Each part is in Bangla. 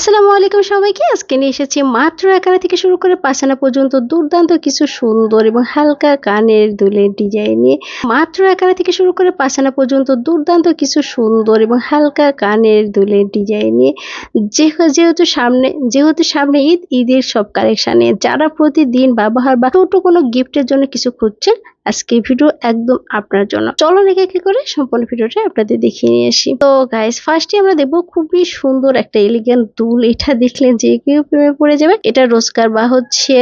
আসসালামু আলাইকুম সবাইকে। আজকে নিয়ে এসেছি মাত্র একানা থেকে শুরু করে পাঁচানা পর্যন্ত দুর্দান্ত কিছু সুন্দর এবং হালকা কানের দুলের ডিজাইন নিয়ে মাত্র একানা থেকে শুরু করে পাঁচানা পর্যন্ত দুর্দান্ত কিছু সুন্দর এবং হালকা কানের দুলের ডিজাইন নিয়ে যেহেতু সামনে যেহেতু সামনে ঈদ, ঈদের সব কালেকশানে যারা প্রতিদিন ব্যবহার বা ছোট কোনো গিফটের জন্য কিছু খুঁজছেন আজকে ভিডিও একদম আপনার জন্য। চলো রেখে কি করে সম্পূর্ণ ভিডিওটা আপনাদের দেখিয়ে নিয়ে আসি। তো গাইস ফার্স্টে আমরা দেখব খুবই সুন্দর একটা এলিগেন্ট দুল। এটা দেখলে যে কেউ প্রেমে পড়ে যাবে, এটা রোজগার বা হচ্ছে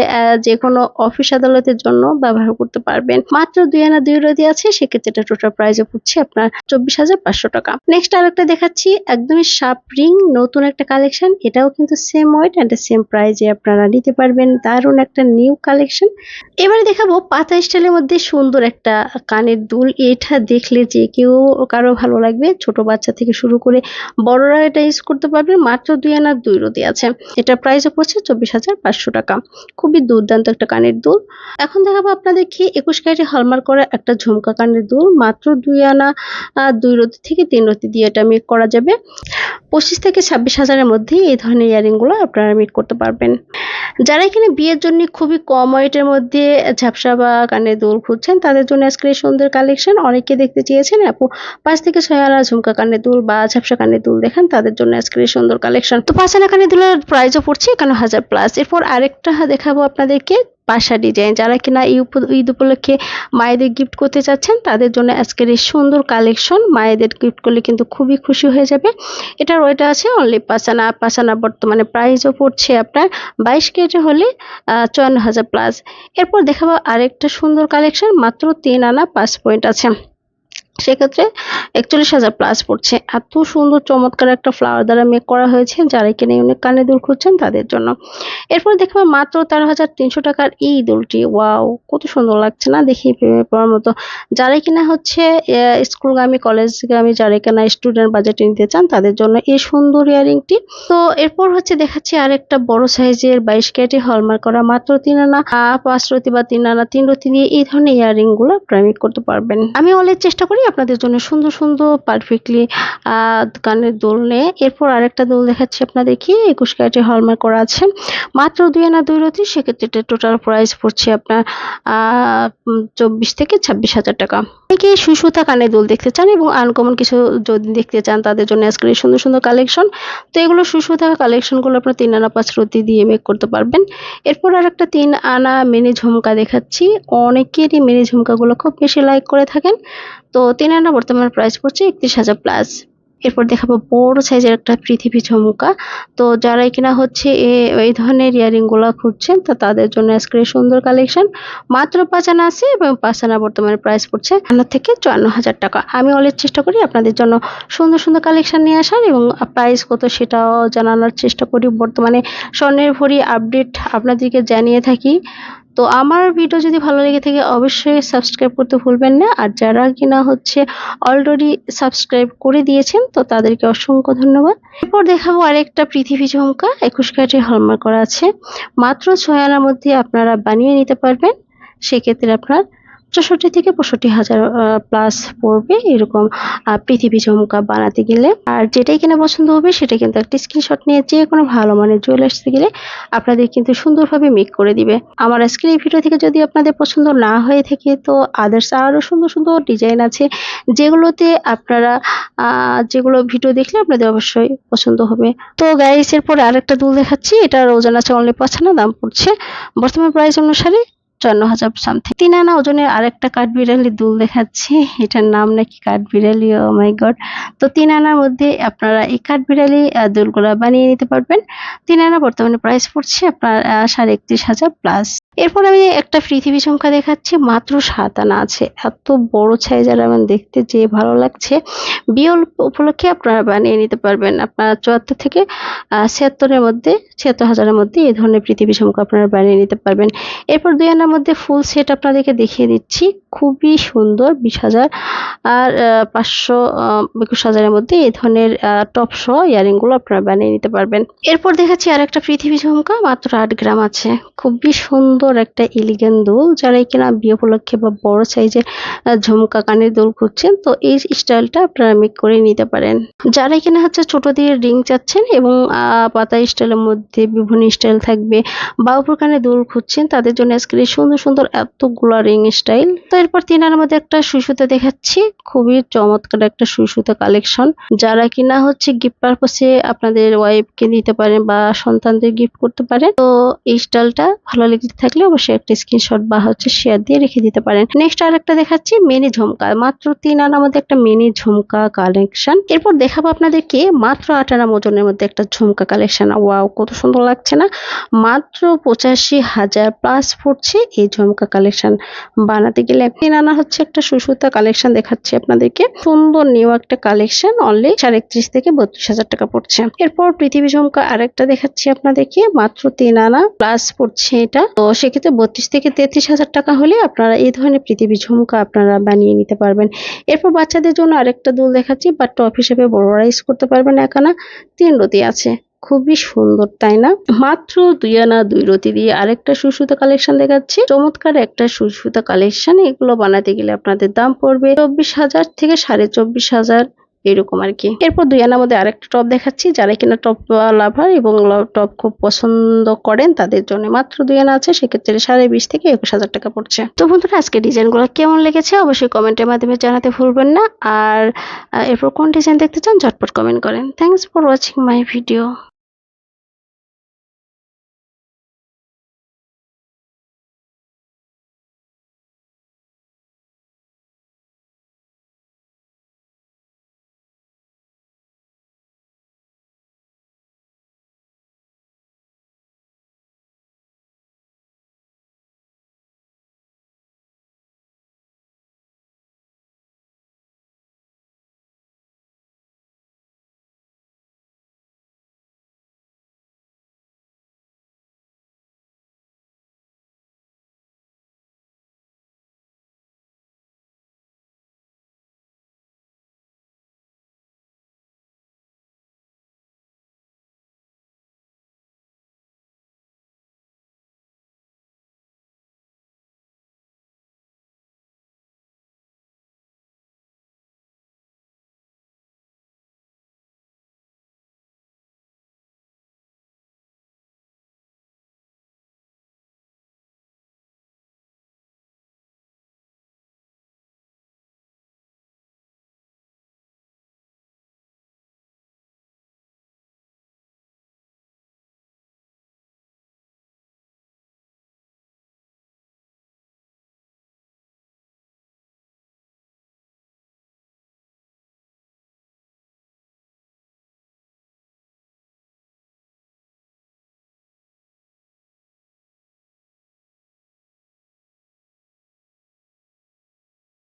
যে কোনো অফিস আদালতের জন্য ব্যবহার করতে পারবেন। মাত্র দুই আনা দুই রদি আছে, সেক্ষেত্রে এটা টোটাল প্রাইসে পড়ছে আপনার চব্বিশ হাজার পাঁচশো টাকা। নেক্সট আর একটা দেখাচ্ছি, একদমই সাপ রিং নতুন একটা কালেকশন এটাও কিন্তু সেম ওয়েট অ্যান্ড সেম প্রাইজে আপনারা নিতে পারবেন। দারুণ একটা নিউ কালেকশন এবারে দেখাবো পাতা স্টাইলের মধ্যে সুন্দর একটা কানের দুল। এটা দেখলে যে কেউ কারও ভালো লাগবে। ছোট বাচ্চা থেকে শুরু করে বড়রা এটা ইউজ করতে পারবে। মাত্র দুই আনার দুই রতি আছে। এটা প্রাইসও পড়ছে চব্বিশ হাজার পাঁচশো টাকা। খুবই দুর্দান্ত একটা কানের দুল। এখন দেখাবো আপনাদেরকে একুশ ক্যারেটে হলমার্ক করা একটা ঝুমকা কানের দুল। মাত্র দুই আনা দুই রতি থেকে তিন রতি দিয়ে এটা মেক করা যাবে। পঁচিশ থেকে ছাব্বিশ হাজারের মধ্যে এই ধরনের ইয়ারিংগুলো আপনারা মেক করতে পারবেন। যারা এখানে বিয়ের জন্য খুবই কম ওয়েটের মধ্যে ঝাপসা বা কানে দুল খুঁজছেন, তাদের জন্য আজকে সুন্দর কালেকশন অনেকে দেখতে চেয়েছেন। আপু, পাঁচ থেকে ছয় আনা ঝুমকা কানে দুল বা ঝাপসা কানে দুল দেখেন, তাদের জন্য আজকে সুন্দর কালেকশন তো পাঁচ আনা কানে দুলের প্রাইসও পড়ছে এখানে হাজার প্লাস এরপর আরেকটা দেখাবো আপনাদেরকে। পাশা ডিজাইন যারা কিনা ঈদ উপলক্ষে মায়েদের গিফট করতে চাচ্ছেন, তাদের জন্য আজকের এই সুন্দর কালেকশন মায়েদের গিফট করলে কিন্তু খুবই খুশি হয়ে যাবে। এটার ওইটা আছে অনলি পাঁচানা পাঁচানা বর্তমানে প্রাইসও পড়ছে আপনার বাইশ কেজি হলে চুয়ান্ন হাজার প্লাস এরপর দেখাবো আরেকটা সুন্দর কালেকশন মাত্র তিন আনা পাঁচ পয়েন্ট আছে। সেক্ষেত্রে একচল্লিশ হাজার প্লাস পড়ছে। এত সুন্দর চমৎকার একটা ফ্লাওয়ার দ্বারা মেক করা হয়েছে, যারা কিনে অনেক কানে দুল খুঁজছেন তাদের জন্য। এরপর দেখব মাত্র তেরো হাজার তিনশো টাকার এই দুলটি। ওয়াও কত সুন্দর লাগছে না দেখি প্রেমে পড়ার মতো। যারা কিনা হচ্ছে স্কুলগামী, কলেজগামী, যারা কিনা স্টুডেন্ট বাজেটে নিতে চান তাদের জন্য এই সুন্দর ইয়ারিংটি। তো এরপর হচ্ছে দেখাচ্ছি আরেকটা বড় সাইজের বাইশ ক্যারেটে হলমার্ক করা মাত্র তিন আনা পাঁচ রতি বা তিন আনা, তিন রতি দিয়ে এই ধরনের ইয়ারিংগুলো আপনারা করতে পারবেন। আমি অনেক চেষ্টা করি আপনাদের জন্য সুন্দর সুন্দর পারফেক্টলি কানের দোল নিয়ে এরপর আরেকটা দোল দেখাচ্ছি আপনাদের কি একুশ ক্যারেটে হলমার্ক করা আছে। মাত্র দুই আনা দুই রতি, সেক্ষেত্রে টোটাল প্রাইস পড়ছে আপনার চব্বিশ থেকে ছাব্বিশ হাজার টাকা। অনেকে সুসুতা কানের দোল দেখতে চান এবং আনকমন কিছু যদি দেখতে চান, তাদের জন্য আজকের এই সুন্দর সুন্দর কালেকশন তো এগুলো সুসুতা কালেকশনগুলো আপনার তিন আনা পাঁচ রতি দিয়ে মেক করতে পারবেন। এরপর আর একটা তিন আনা মিনি ঝুমকা দেখাচ্ছি। অনেকেরই মিনি ঝুমকাগুলো খুব বেশি লাইক করে থাকেন। তো তিন আনা বর্তমান প্রাইস পড়ছে একত্রিশ হাজার প্লাস এরপর দেখাবো বড় সাইজের একটা পৃথিবী ঝুমকা। তো যারা কিনা হচ্ছে এই ধরনের ইয়ারিংগুলা খুঁজছেন, তো তাদের জন্য আজকে সুন্দর কালেকশন মাত্র পাঁচ আনা আছে এবং পাঁচ আনা বর্তমানে প্রাইস পড়ছে আনা থেকে চুয়ান্ন হাজার টাকা। আমি অনেক চেষ্টা করি আপনাদের জন্য সুন্দর সুন্দর কালেকশন নিয়ে আসার এবং প্রাইস কত সেটাও জানানোর চেষ্টা করি। বর্তমানে স্বর্ণের ভরি আপডেট আপনাদেরকে জানিয়ে থাকি। তো আমার ভিডিও যদি ভালো লেগে থাকে, অবশ্যই সাবস্ক্রাইব করতে ভুলবেন না। আর যারা কিনা হচ্ছে অলরেডি সাবস্ক্রাইব করে দিয়েছেন, তো তাদেরকে অসংখ্য ধন্যবাদ। এরপর দেখাবো আরেকটা পৃথিবী ঝুমকা একুশ কাঠে হলমার্ক করা আছে। মাত্র ছয় আনার মধ্যে আপনারা বানিয়ে নিতে পারবেন। সেক্ষেত্রে আপনার চৌষট্টি থেকে পঁয়ষট্টি হাজার প্লাস পড়বে এরকম পৃথিবী ঝুমকা বানাতে গেলে। আর যেটাই কিনা পছন্দ হবে সেটা কিন্তু একটা স্ক্রিনশট নিয়ে যে কোনো ভালো মানের জুয়েলার্সে গেলে আপনাদের কিন্তু সুন্দরভাবে মেক করে দিবে। আমার আজকের এই ভিডিও থেকে যদি আপনাদের পছন্দ না হয়ে থাকে তো আদার্স আরও সুন্দর সুন্দর ডিজাইন আছে যেগুলোতে আপনারা যেগুলো ভিডিও দেখলে আপনাদের অবশ্যই পছন্দ হবে। তো গাইস এরপর আরেকটা দুল দেখাচ্ছি। এটার ওজন আছে অনলি পাঁচ দাম পড়ছে বর্তমান প্রাইস অনুসারে চুয়ান্ন হাজার সামথিং তিন আনা ওজনের আরেকটা কাঠবিড়ালি দুল দেখাচ্ছি। এটার নাম নাকি কাঠবিড়ালি ও মাই গড তো তিন আনার মধ্যে আপনারা এই কাঠবিড়ালি দুলগুলা বানিয়ে নিতে পারবেন। তিন আনা বর্তমানে প্রাইস পড়ছে আপনার সাড়ে একত্রিশ হাজার প্লাস এরপর আমি একটা পৃথিবী সংখ্যা দেখাচ্ছি, মাত্র সাত আনা আছে। এত বড় সাইজের আমার দেখতে যে ভালো লাগছে। বিয়ে উপলক্ষে আপনারা বানিয়ে নিতে পারবেন। আপনার চুয়াত্তর থেকে ছিয়াত্তরের মধ্যে, ছিয়াত্তর হাজারের মধ্যে এই ধরনের পৃথিবী সংখ্যা আপনারা বানিয়ে নিতে পারবেন। এরপর দুই আনা মধ্যে ফুল সেট আপনাদেরকে দেখিয়ে দিচ্ছি। খুবই সুন্দর বিশ হাজার আর পাঁচশো একুশ হাজারের মধ্যে এই ধরনের টপ সহ ইয়ারিংগুলো আপনারা বানিয়ে নিতে পারবেন। এরপর দেখাচ্ছি আর একটা পৃথিবী ঝুমকা, মাত্র আট গ্রাম আছে। খুবই সুন্দর একটা এলিগেন দুল যারা কিনা বিয়ে উপলক্ষে বা বড় সাইজের ঝুমকা কানের দুল খুঁজছেন, তো এই স্টাইলটা আপনারা মেক করে নিতে পারেন। যারা কিনা হচ্ছে ছোট দিয়ে রিং চাচ্ছেন এবং পাতা স্টাইলের মধ্যে বিভিন্ন স্টাইল থাকবে বা উপর কানে দুল খুঁজছেন, তাদের জন্য আজকে সুন্দর সুন্দর এতগুলো রিং স্টাইল। তো এরপর তিনার মধ্যে একটা সুসুতা দেখাচ্ছি খুবই চমৎকার একটা সুসুতা কালেকশন যারা কিনা হচ্ছে গিফট পারপসে আপনাদের ওয়াইফকে দিতে পারেন বা সন্তানদের গিফট করতে পারেন, তো এই স্টাইলটা ভালো লেগে থাকলে অবশ্যই একটা স্ক্রিনশট বা হচ্ছে শেয়ার দিয়ে রেখে দিতে পারেন। নেক্সট আর একটা দেখাচ্ছি মিনি ঝুমকা। মাত্র তিন আনার মধ্যে একটা মিনি ঝুমকা কালেকশন এরপর দেখাবো আপনাদেরকে মাত্র আট আনা ওজনের মধ্যে একটা ঝুমকা কালেকশন ওয়াও কত সুন্দর লাগছে না? মাত্র পঁচাশি হাজার প্লাস পড়ছে এই ঝুমকা কালেকশন বানাতে গেলে তিন আনা হচ্ছে একটা সুসুতা কালেকশন দেখাচ্ছি আপনাদেরকে। সুন্দর নিউ একটা কালেকশন অনলি সাড়ে একত্রিশ থেকে বত্রিশ হাজার টাকা পড়ছে। এরপর পৃথিবী ঝুমকা আরেকটা দেখাচ্ছি আপনাদেরকে, মাত্র তিন আনা প্লাস পড়ছে এটা। তো সেক্ষেত্রে বত্রিশ থেকে তেত্রিশ হাজার টাকা হলে আপনারা এই ধরনের পৃথিবী ঝুমকা আপনারা বানিয়ে নিতে পারবেন। এরপর বাচ্চাদের জন্য আরেকটা দুল দেখাচ্ছি বা টপ হিসেবে বড়রা ইউজ করতে পারবেন একানা তিন রতি আছে। খুবই সুন্দর, তাই না? মাত্র দুই আনা দুই রতি দিয়ে আরেকটা সুসুতা কালেকশন দেখাচ্ছি। চমৎকার একটা সুসুতা কালেকশন, এগুলো বানাতে গেলে আপনাদের দাম পড়বে চব্বিশ হাজার থেকে সাড়ে চব্বিশ হাজার, এরকম আর কি। এরপর দুই আনার মধ্যে আরেকটা টপ দেখাচ্ছি, যারা কিনা টপ লাভার এবং টপ খুব পছন্দ করেন, তাদের জন্য মাত্র দুই আনা আছে, সেক্ষেত্রে সাড়ে বিশ থেকে একুশ হাজার টাকা পড়ছে। তো বন্ধুরা আজকে ডিজাইনগুলো কেমন লেগেছে অবশ্যই কমেন্টের মাধ্যমে জানাতে ভুলবেন না। আর এরপর কোন ডিজাইন দেখতে চান, ঝটপট কমেন্ট করেন। Thanks for watching my video